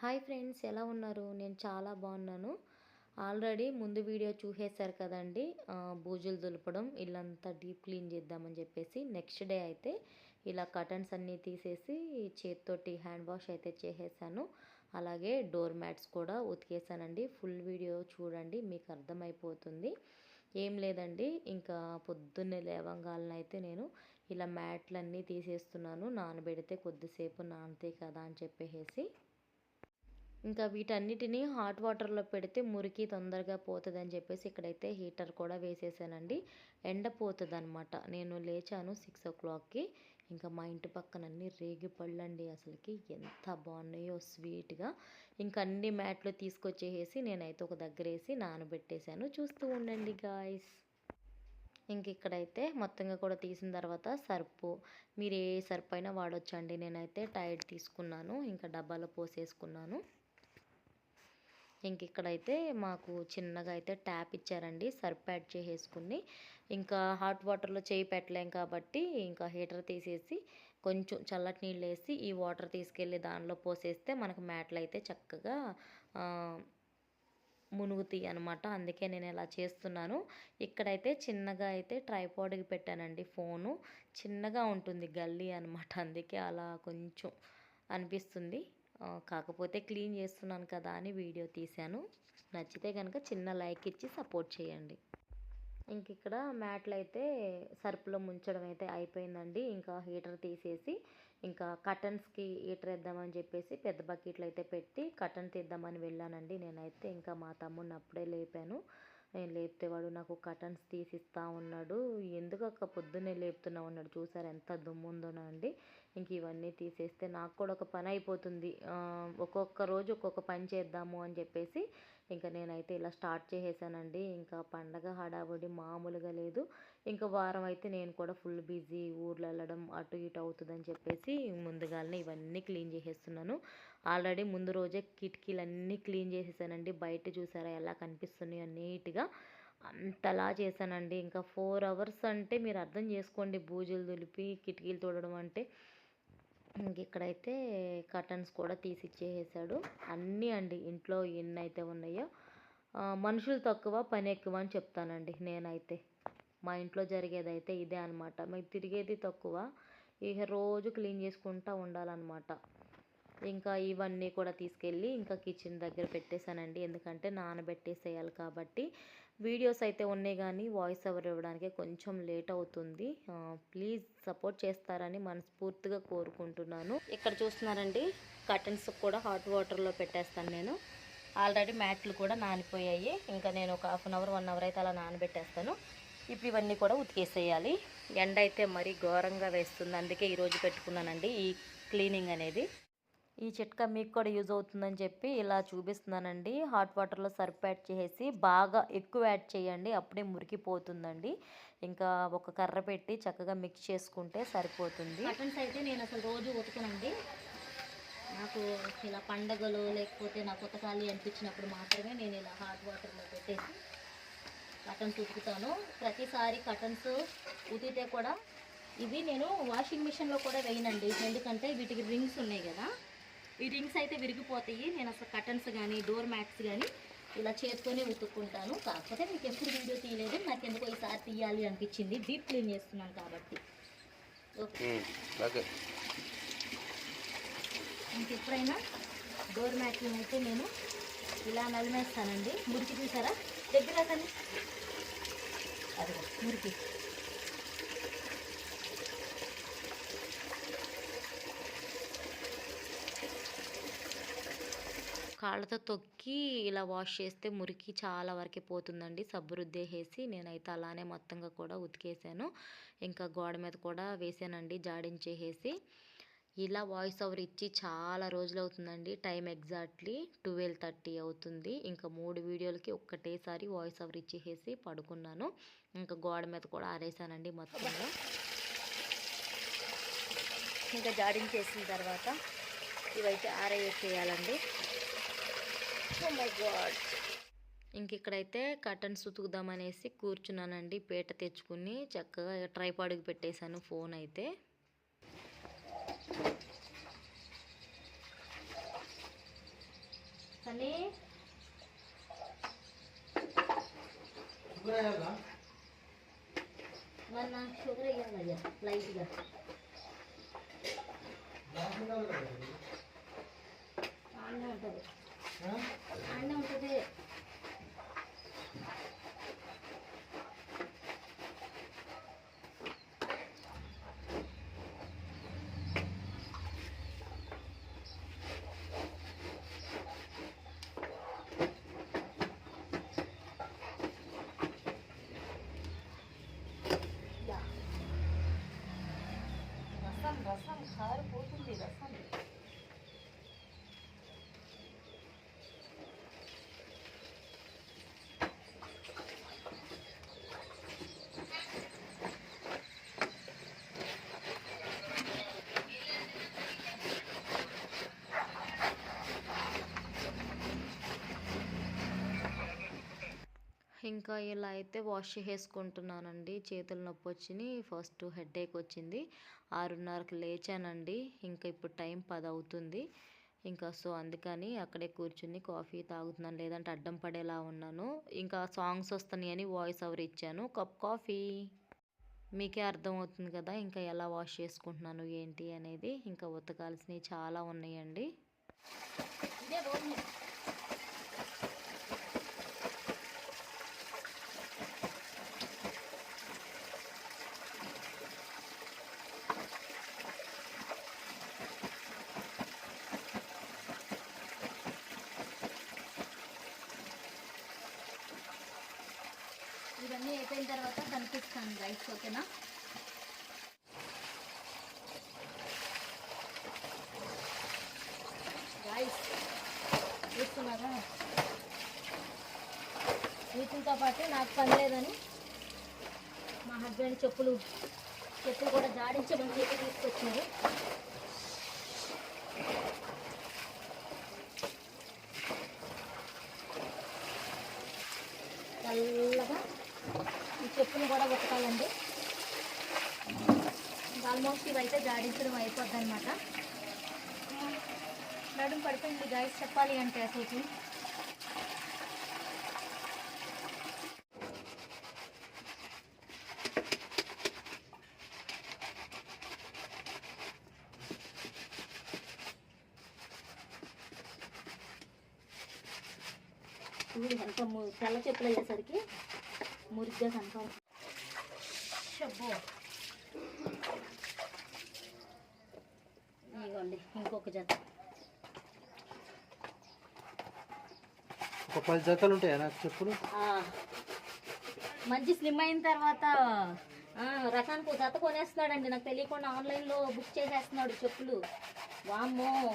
Hi friends ఎలా ఉన్నారు? నేను చాలా బాగున్నాను. ఆల్రెడీ ముందు వీడియో చూసేశారు కదండి. బూజులు దులపడం ఇల్లంతా డీప్ క్లీన్ చేద్దామని చెప్పేసి నెక్స్ట్ డే అయితే ఇలా కటన్స్ అన్నీ తీసేసి చేతితోటి హ్యాండ్ వాష్ అయితే చేసేసాను. అలాగే డోర్ మ్యాట్స్ కూడా ఉతికేసానండి. ఫుల్ వీడియో చూడండి మీకు అర్థమైపోతుంది. ఏం లేదండి ఇంకా పొద్దున్నే లేవంగాలను అయితే నేను ఇలా మ్యాట్లన్నీ తీసేస్తున్నాను. నానబెడితే కొద్దిసేపు నానతే కదా అని చెప్పేసి ఇంకా వీటన్నిటిని హాట్ వాటర్లో పెడితే మురికి తొందరగా పోతుందని చెప్పేసి ఇక్కడైతే హీటర్ కూడా వేసేసానండి. ఎండ పోతుంది అనమాట నేను లేచాను సిక్స్ ఓ క్లాక్కి. ఇంకా మా ఇంటి పక్కన అన్ని రేగి పళ్ళండి అసలుకి. ఎంత బాగున్నాయో స్వీట్గా. ఇంకా అన్ని మ్యాట్లు తీసుకొచ్చేసి నేనైతే ఒక దగ్గర వేసి నానబెట్టేశాను. చూస్తూ ఉండండి గాయస్. ఇంక ఇక్కడైతే మొత్తంగా కూడా తీసిన తర్వాత సర్పు. మీరు ఏ సర్పు అయినా వాడొచ్చండి. నేనైతే టైడ్ తీసుకున్నాను. ఇంకా డబ్బాలో పోసేసుకున్నాను. ఇంక ఇక్కడైతే మాకు చిన్నగా అయితే ట్యాప్ ఇచ్చారండి. సర్ప్ యాడ్ చేసేసుకుని ఇంకా హాట్ వాటర్లో చేయి పెట్టలేం కాబట్టి ఇంకా హీటర్ తీసేసి కొంచెం చల్లటి నీళ్ళు వేసి ఈ వాటర్ తీసుకెళ్ళి దానిలో పోసేస్తే మనకు మ్యాట్లు అయితే చక్కగా మునుగుతాయి అనమాట అందుకే నేను ఇలా చేస్తున్నాను. ఇక్కడైతే చిన్నగా అయితే ట్రైపాడ్కి పెట్టానండి ఫోను. చిన్నగా ఉంటుంది గల్లీ అనమాట అందుకే అలా కొంచెం అనిపిస్తుంది. కాకపోతే క్లీన్ చేస్తున్నాను కదా అని వీడియో తీశాను. నచ్చితే కనుక చిన్న లైక్ ఇచ్చి సపోర్ట్ చేయండి. ఇంక ఇక్కడ మ్యాట్లు అయితే సర్పులో ముంచడం అయితే అయిపోయిందండి. ఇంకా హీటర్ తీసేసి ఇంకా కటన్స్కి హీటర్ వేద్దామని చెప్పేసి పెద్ద బకెట్లు అయితే పెట్టి కటన్ తీద్దామని వెళ్ళానండి. నేనైతే ఇంకా మా తమ్ముడిని అప్పుడే లేపాను. నేను లేపితే వాడు నాకు కటన్స్ తీసిస్తా ఉన్నాడు. ఎందుకు అక్క పొద్దున్నే లేపుతున్నా ఉన్నాడు చూసారు ఎంత దుమ్ముందోనండి ఇంక ఇవన్నీ తీసేస్తే నాకు కూడా ఒక పని అయిపోతుంది. ఒక్కొక్క రోజు ఒక్కొక్క పని చేద్దాము అని చెప్పేసి ఇంకా నేనైతే ఇలా స్టార్ట్ చేసేసానండి. ఇంకా పండగ హడావుడి మామూలుగా లేదు. ఇంకా వారం అయితే నేను కూడా ఫుల్ బిజీ ఊర్లో వెళ్ళడం అటు ఇటు అవుతుందని చెప్పేసి ముందుగానే ఇవన్నీ క్లీన్ చేసేస్తున్నాను. ఆల్రెడీ ముందు రోజే కిటికీలన్నీ క్లీన్ చేసేసానండి. బయట చూసారా ఎలా కనిపిస్తున్నాయో నీట్గా. అంతలా చేశానండి. ఇంకా ఫోర్ అవర్స్ అంటే మీరు అర్థం చేసుకోండి. బూజులు దులిపి కిటికీలు తోడడం అంటే ఇక్కడైతే కర్టన్స్ కూడా తీసి ఇచ్చేసాడు అన్నీ అండి ఇంట్లో ఎన్ని అయితే ఉన్నాయో మనుషులు తక్కువ పని ఎక్కువ అని చెప్తానండి నేనైతే. మా ఇంట్లో జరిగేదైతే ఇదే అనమాట మీకు తిరిగేది తక్కువ. ఇక రోజు క్లీన్ చేసుకుంటూ ఉండాలన్నమాట. ఇంకా ఇవన్నీ కూడా తీసుకెళ్ళి ఇంకా కిచెన్ దగ్గర పెట్టేశానండి. ఎందుకంటే నానబెట్టేసేయాలి కాబట్టి. వీడియోస్ అయితే ఉన్నాయి కానీ వాయిస్ ఓవర్ ఇవ్వడానికి కొంచెం లేట్ అవుతుంది. ప్లీజ్ సపోర్ట్ చేస్తారని మనస్ఫూర్తిగా కోరుకుంటున్నాను. ఇక్కడ చూస్తున్నారండి కర్టన్స్ కూడా హాట్ వాటర్లో పెట్టేస్తాను నేను. ఆల్రెడీ మ్యాట్లు కూడా నానిపోయాయి. ఇంకా నేను ఒక half an hour one hour అయితే అలా నానబెట్టేస్తాను. ఇప్పుడు ఇవన్నీ కూడా ఉతికేసేయాలి. ఎండ అయితే మరీ ఘోరంగా వేస్తుంది. అందుకే ఈరోజు పెట్టుకున్నానండి ఈ క్లీనింగ్ అనేది. ఈ చిట్కా మీకు కూడా యూజ్ అవుతుందని చెప్పి ఇలా చూపిస్తున్నానండి. హాట్ వాటర్లో సర్ఫ్ యాడ్ చేసి బాగా ఎక్కువ యాడ్ చేయండి. అప్పుడే మురికిపోతుందండి. ఇంకా ఒక కర్ర పెట్టి చక్కగా మిక్స్ చేసుకుంటే సరిపోతుంది. కటన్స్ అయితే నేను అసలు రోజు ఉతకనండి. నాకు ఇలా పండగలు లేకపోతే నాకు ఉతకాలి అనిపించినప్పుడు మాత్రమే నేను ఇలా హాట్ వాటర్లో పెట్టేసి కటన్స్ ఉతుకుతాను. ప్రతిసారి కటన్స్ ఉతికితే కూడా ఇవి నేను వాషింగ్ మిషన్లో కూడా వేయనండి. ఎందుకంటే వీటికి రింగ్స్ ఉన్నాయి కదా. ఈ రింగ్స్ అయితే విరిగిపోతాయి. నేను అసలు కటన్స్ కానీ డోర్ మ్యాట్స్ కానీ ఇలా చేతితోనే ఉతుక్కుంటాను. కాకపోతే మీకు ఎప్పుడు వీడియో తీయలేదు. నాకు ఎందుకో ఈసారి తీయాలి అనిపించింది. డీప్ క్లీన్ చేస్తున్నాను కాబట్టి. ఓకే. ఇంకెప్పుడైనా డోర్ మ్యాట్లను అయితే నేను ఇలా నలిమేస్తానండి. మురికి చూసారా? దగ్గర అదిగో మురికి. కాళ్ళతో తొక్కి ఇలా వాష్ చేస్తే మురికి చాలా వరకు పోతుందండి. సబ్బు రుద్దేసేసి నేనైతే అలానే మొత్తంగా కూడా ఉతికేసాను. ఇంకా గోడ మీద కూడా వేసానండి జాడించేసేసి. ఇలా వాయిస్ ఓవర్ ఇచ్చి చాలా రోజులు అవుతుందండి. టైం ఎగ్జాక్ట్లీ ట్వెల్వ్ థర్టీ అవుతుంది. ఇంకా మూడు వీడియోలకి ఒక్కటేసారి వాయిస్ ఓవర్ ఇచ్చేసేసి పడుకున్నాను. ఇంకా గోడ మీద కూడా ఆరేసానండి మొత్తంగా. ఇంకా జాడించేసిన తర్వాత ఇవైతే ఆరేసేయాలండి. ఇంక ఇక్కడైతే కర్టన్స్ ఉతుకుదామనేసి కూర్చున్నానండి. పీట తెచ్చుకుని చక్కగా ట్రైపాడ్కి పెట్టేశాను ఫోన్ అయితే. మరి నాకు షుగర్ లైట్గా. ఉంటుంది. ఆడనే ఉంటుంది యా. ఇంకా ఇలా అయితే వాష్ చేసుకుంటున్నానండి చేతులు నొప్పి వచ్చినాయి ఫస్ట్ హెడేక్ వచ్చింది. ఆరున్నరకు లేచానండి. ఇంకా ఇప్పుడు టైం పది అవుతుంది ఇంకా సో అందుకని అక్కడే కూర్చుని కాఫీ తాగుతున్నాను. లేదంటే అడ్డం పడేలా ఉన్నాను. ఇంకా సాంగ్స్ వస్తున్నాయి అని వాయిస్ ఓవర్ ఇచ్చాను. Cup coffee. మీకే అర్థమవుతుంది కదా ఇంకా ఎలా వాష్ చేసుకుంటున్నాను ఏంటి అనేది. ఇంకా ఉతకాల్సినవి చాలా ఉన్నాయండి. ఇదే రోజు ఇవన్నీ అయిపోయిన తర్వాత కనిపిస్తాను రైస్ ఓకేనా? రైస్ చూస్తున్నారా? వీటితో పాటు నాకు పని లేదని మా హస్బెండ్ చెప్పులు చెప్పులు కూడా జాడించమని చెప్పి తీసుకొచ్చారు చల్లగా ఈ చెప్పులు కూడా ఉతకాలండి. ఆల్మోస్ట్ ఇవైతే జాడించడం అయిపోద్ది అనమాట నడుము పడుతుంది గాయస్ చెప్పాలి అంటే అసలు ఎంత తెల్ల చెప్పులు అయ్యేసరికి మురిగ్గా కనపడు షబ్బో. ఇదిగోండి ఇంకొక జత. ఒక పది జతలు ఉంటాయా నాకు చెప్పులు? ఆ, మంచి స్లిమ్ అయిన తర్వాత ఆ, రకానికి ఒక జత కొనేస్తున్నాడండి. నాకు తెలియకుండా ఆన్లైన్లో బుక్ చేసేస్తున్నాడు చెప్పులు. వామ్మో.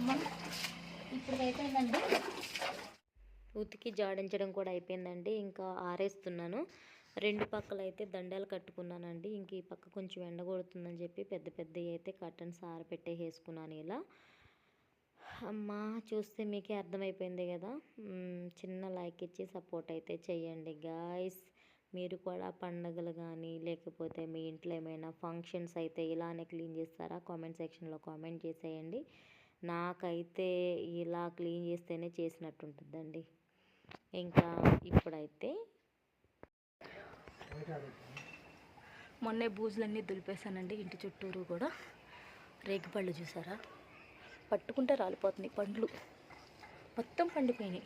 అమ్మ. ఇప్పుడు అయిపోయిందండి ఉతికి జాడించడం కూడా అయిపోయిందండి. ఇంకా ఆరేస్తున్నాను. రెండు పక్కల అయితే దండాలు కట్టుకున్నానండి. ఇంక ఈ పక్క కొంచెం ఎండ కొడుతుందని చెప్పి పెద్ద పెద్దవి అయితే కర్టన్స్ ఆరబెట్టేసుకున్నాను ఇలా. అమ్మా చూస్తే మీకే అర్థమైపోయింది కదా. చిన్న లైక్ ఇచ్చి సపోర్ట్ అయితే చేయండి గాయస్. మీరు కూడా పండగలు కానీ లేకపోతే మీ ఇంట్లో ఏమైనా ఫంక్షన్స్ అయితే ఇలానే క్లీన్ చేస్తారా? కామెంట్ సెక్షన్లో కామెంట్ చేసేయండి. నాకైతే ఇలా క్లీన్ చేస్తేనే చేసినట్టు ఉంటుందండి ఇంకా ఇప్పుడైతే మొన్నే బూజులన్నీ దులిపేశానండి ఇంటి చుట్టూరు కూడా. రేగిపళ్ళు చూసారా? పట్టుకుంటే రాలిపోతున్నాయి పండ్లు. మొత్తం పండిపోయినాయి.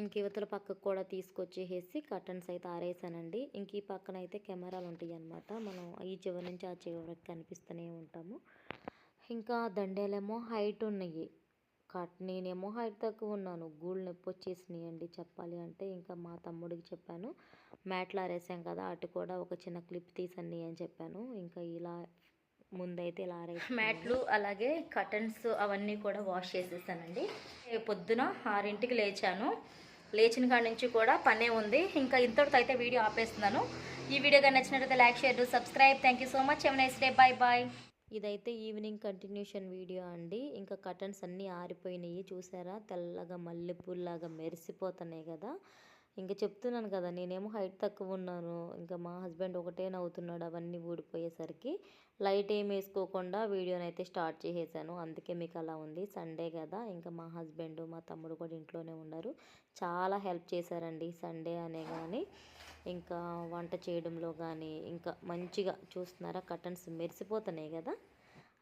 ఇంక ఇవతల పక్కకు కూడా తీసుకొచ్చేసేసి కర్టన్స్ అయితే ఆరేసానండి. ఇంక ఈ పక్కన అయితే కెమెరాలు ఉంటాయి అన్నమాట మనం ఈ చివరి నుంచి ఆ చివరి వరకు కనిపిస్తూనే ఉంటాము. ఇంకా దండేలేమో హైట్ ఉన్నాయి. కట్ నేనేమో హైట్ తక్కువ ఉన్నాను. గూళ్ళు నొప్పి వచ్చేసినాయి అండి చెప్పాలి అంటే. ఇంకా మా తమ్ముడికి చెప్పాను. మ్యాట్లు ఆరేసాం కదా అటు కూడా ఒక చిన్న క్లిప్ తీసండి అని చెప్పాను. ఇంకా ఇలా ముందైతే ఇలా ఆరేసి మ్యాట్లు అలాగే కటన్స్ అవన్నీ కూడా వాష్ చేసేసానండి. పొద్దున ఆరింటికి లేచాను. లేచిన కాడ నుంచి కూడా పనే ఉంది. ఇంకా ఇంతటితో అయితే వీడియో ఆపేస్తున్నాను. ఈ వీడియో కానీ నచ్చినట్లయితే like share subscribe thank you so much have nice day bye bye ఇదైతే ఈవినింగ్ కంటిన్యూషన్ వీడియో అండి. ఇంకా కటన్స్ అన్నీ ఆరిపోయినాయి. చూసారా? తెల్లగా మల్లెపూల్లాగా మెరిసిపోతున్నాయి కదా. ఇంకా చెప్తున్నాను కదా నేనేమో హైట్ తక్కువ ఉన్నాను ఇంకా మా హస్బెండ్ ఒకటే నవ్వుతున్నాడు అవన్నీ ఊడిపోయేసరికి. లైట్ ఏం వేసుకోకుండా వీడియోని అయితే స్టార్ట్ చేసేసాను అందుకే మీకు అలా ఉంది. సండే కదా ఇంకా మా హస్బెండ్ మా తమ్ముడు కూడా ఇంట్లోనే ఉన్నారు. చాలా హెల్ప్ చేశారండి సండే అనే కానీ ఇంకా వంట చేయడంలో కానీ ఇంకా మంచిగా చూస్తున్నారా కటన్స్ మెరిసిపోతున్నాయి కదా.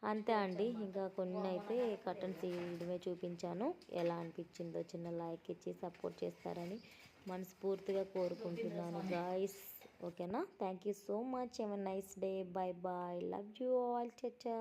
అంతే అండి. ఇంకా కొన్ని అయితే కర్టన్స్ ఇవే చూపించాను. ఎలా అనిపించిందో చిన్న లైక్ ఇచ్చి సపోర్ట్ చేస్తారని మనస్ఫూర్తిగా కోరుకుంటున్నాను గాయస్. ఓకేనా? Thank you so much. Have nice day bye bye love you all చచ్చా